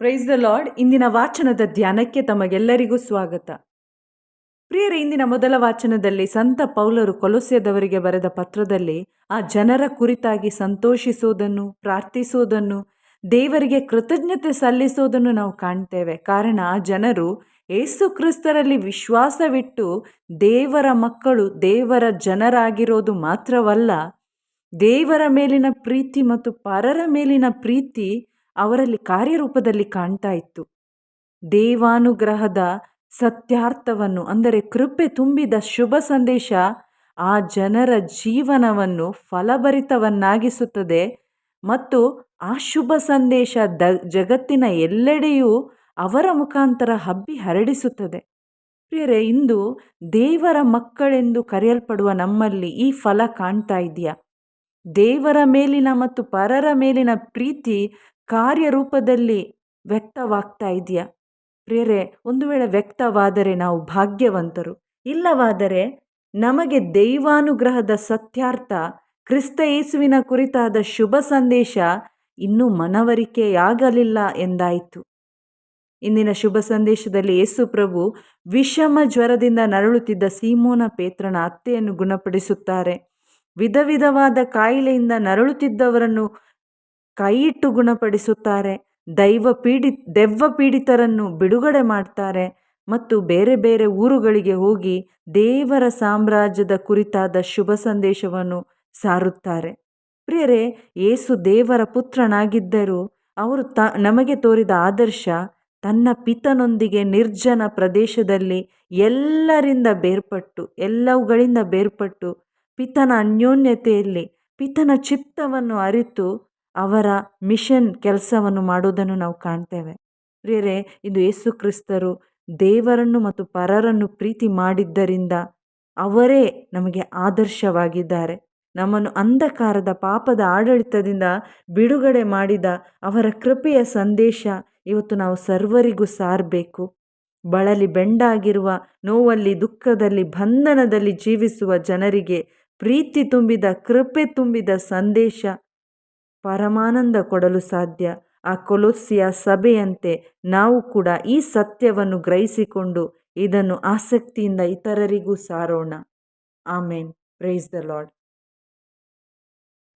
Price the lord ಇಂದಿನ ವಾಚನದ ಧ್ಯಾನಕ್ಕೆ ತಮಗೆಲ್ಲರಿಗೂ ಸ್ವಾಗತ. ಪ್ರಿಯರ, ಇಂದಿನ ಮೊದಲ ವಾಚನದಲ್ಲಿ ಸಂತ ಪೌಲರು ಕೊಲೊಸ್ಯದವರಿಗೆ ಬರೆದ ಪತ್ರದಲ್ಲಿ, ಆ ಜನರ ಕುರಿತಾಗಿ ಸಂತೋಷಿಸುವುದನ್ನು ಪ್ರಾರ್ಥಿಸುವುದನ್ನು ದೇವರಿಗೆ ಕೃತಜ್ಞತೆ ಸಲ್ಲಿಸುವುದನ್ನು ನಾವು ಕಾಣ್ತೇವೆ. ಕಾರಣ, ಆ ಜನರು ಏಸು ಕ್ರಿಸ್ತರಲ್ಲಿ ವಿಶ್ವಾಸವಿಟ್ಟು ದೇವರ ಮಕ್ಕಳು, ದೇವರ ಜನರಾಗಿರೋದು ಮಾತ್ರವಲ್ಲ, ದೇವರ ಮೇಲಿನ ಪ್ರೀತಿ ಮತ್ತು ಪರರ ಮೇಲಿನ ಪ್ರೀತಿ ಅವರಲ್ಲಿ ಕಾರ್ಯರೂಪದಲ್ಲಿ ಕಾಣ್ತಾ ಇತ್ತು. ದೇವಾನುಗ್ರಹದ ಸತ್ಯಾರ್ಥವನ್ನು, ಅಂದರೆ ಕೃಪೆ ತುಂಬಿದ ಶುಭ ಸಂದೇಶ ಆ ಜನರ ಜೀವನವನ್ನು ಫಲಭರಿತವನ್ನಾಗಿಸುತ್ತದೆ ಮತ್ತು ಆ ಶುಭ ಸಂದೇಶ ದ ಜಗತ್ತಿನ ಎಲ್ಲೆಡೆಯೂ ಅವರ ಮುಖಾಂತರ ಹಬ್ಬಿ ಹರಡಿಸುತ್ತದೆ. ಪ್ರಿಯರೇ, ಇಂದು ದೇವರ ಮಕ್ಕಳೆಂದು ಕರೆಯಲ್ಪಡುವ ನಮ್ಮಲ್ಲಿ ಈ ಫಲ ಕಾಣ್ತಾ ಇದೆಯಾ? ದೇವರ ಮೇಲಿನ ಮತ್ತು ಪರರ ಮೇಲಿನ ಪ್ರೀತಿ ಕಾರ್ಯರೂಪದಲ್ಲಿ ವ್ಯಕ್ತವಾಗ್ತಾ ಇದೆಯಾ ಪ್ರಿಯರೇ, ಒಂದು ವೇಳೆ ವ್ಯಕ್ತವಾದರೆ ನಾವು ಭಾಗ್ಯವಂತರು. ಇಲ್ಲವಾದರೆ ನಮಗೆ ದೈವಾನುಗ್ರಹದ ಸತ್ಯಾರ್ಥ, ಕ್ರಿಸ್ತ ಯೇಸುವಿನ ಕುರಿತಾದ ಶುಭ ಸಂದೇಶ ಇನ್ನೂ ಮನವರಿಕೆಯಾಗಲಿಲ್ಲ ಎಂದಾಯಿತು. ಇಂದಿನ ಶುಭ ಸಂದೇಶದಲ್ಲಿ ಯೇಸು ಪ್ರಭು ವಿಷಮ ಜ್ವರದಿಂದ ನರಳುತ್ತಿದ್ದ ಸೀಮೋನ ಪೇತ್ರನ ಅತ್ತೆಯನ್ನು ಗುಣಪಡಿಸುತ್ತಾರೆ. ವಿಧ ವಿಧವಾದ ಕಾಯಿಲೆಯಿಂದ ನರಳುತ್ತಿದ್ದವರನ್ನು ಕೈಯಿಟ್ಟು ಗುಣಪಡಿಸುತ್ತಾರೆ. ದೈವ ಪೀಡಿ, ದೆವ್ವ ಪೀಡಿತರನ್ನು ಬಿಡುಗಡೆ ಮಾಡ್ತಾರೆ ಮತ್ತು ಬೇರೆ ಬೇರೆ ಊರುಗಳಿಗೆ ಹೋಗಿ ದೇವರ ಸಾಮ್ರಾಜ್ಯದ ಕುರಿತಾದ ಶುಭ ಸಂದೇಶವನ್ನು ಸಾರುತ್ತಾರೆ. ಪ್ರಿಯರೇ, ಏಸು ದೇವರ ಪುತ್ರನಾಗಿದ್ದರೂ ಅವರು ತ, ನಮಗೆ ತೋರಿದ ಆದರ್ಶ ತನ್ನ ಪಿತನೊಂದಿಗೆ ನಿರ್ಜನ ಪ್ರದೇಶದಲ್ಲಿ ಎಲ್ಲರಿಂದ ಬೇರ್ಪಟ್ಟು, ಎಲ್ಲವುಗಳಿಂದ ಬೇರ್ಪಟ್ಟು ಪಿತನ ಅನ್ಯೋನ್ಯತೆಯಲ್ಲಿ, ಪಿತನ ಚಿತ್ತವನ್ನು ಅರಿತು ಅವರ ಮಿಷನ್ ಕೆಲಸವನ್ನು ಮಾಡುವುದನ್ನು ನಾವು ಕಾಣ್ತೇವೆ. ಪ್ರಿಯರೇ, ಇದು ಯೇಸು ಕ್ರಿಸ್ತರು ದೇವರನ್ನು ಮತ್ತು ಪರರನ್ನು ಪ್ರೀತಿ ಮಾಡಿದ್ದರಿಂದ ಅವರೇ ನಮಗೆ ಆದರ್ಶವಾಗಿದ್ದಾರೆ. ನಮ್ಮನ್ನು ಅಂಧಕಾರದ ಪಾಪದ ಆಡಳಿತದಿಂದ ಬಿಡುಗಡೆ ಮಾಡಿದ ಅವರ ಕೃಪೆಯ ಸಂದೇಶ ಇವತ್ತು ನಾವು ಸರ್ವರಿಗೂ ಸಾರಬೇಕು. ಬಳಲಿ ಬೆಂಡಾಗಿರುವ, ನೋವಲ್ಲಿ, ದುಃಖದಲ್ಲಿ, ಬಂಧನದಲ್ಲಿ ಜೀವಿಸುವ ಜನರಿಗೆ ಪ್ರೀತಿ ತುಂಬಿದ, ಕೃಪೆ ತುಂಬಿದ ಸಂದೇಶ ಪರಮಾನಂದ ಕೊಡಲು ಸಾಧ್ಯ. ಆ ಕೊಲೊಸ್ಸಿಯ ಸಭೆಯಂತೆ ನಾವು ಕೂಡ ಈ ಸತ್ಯವನ್ನು ಗ್ರಹಿಸಿಕೊಂಡು ಇದನ್ನು ಆಸಕ್ತಿಯಿಂದ ಇತರರಿಗೂ ಸಾರೋಣ. ಆಮೇನ್. Praise the Lord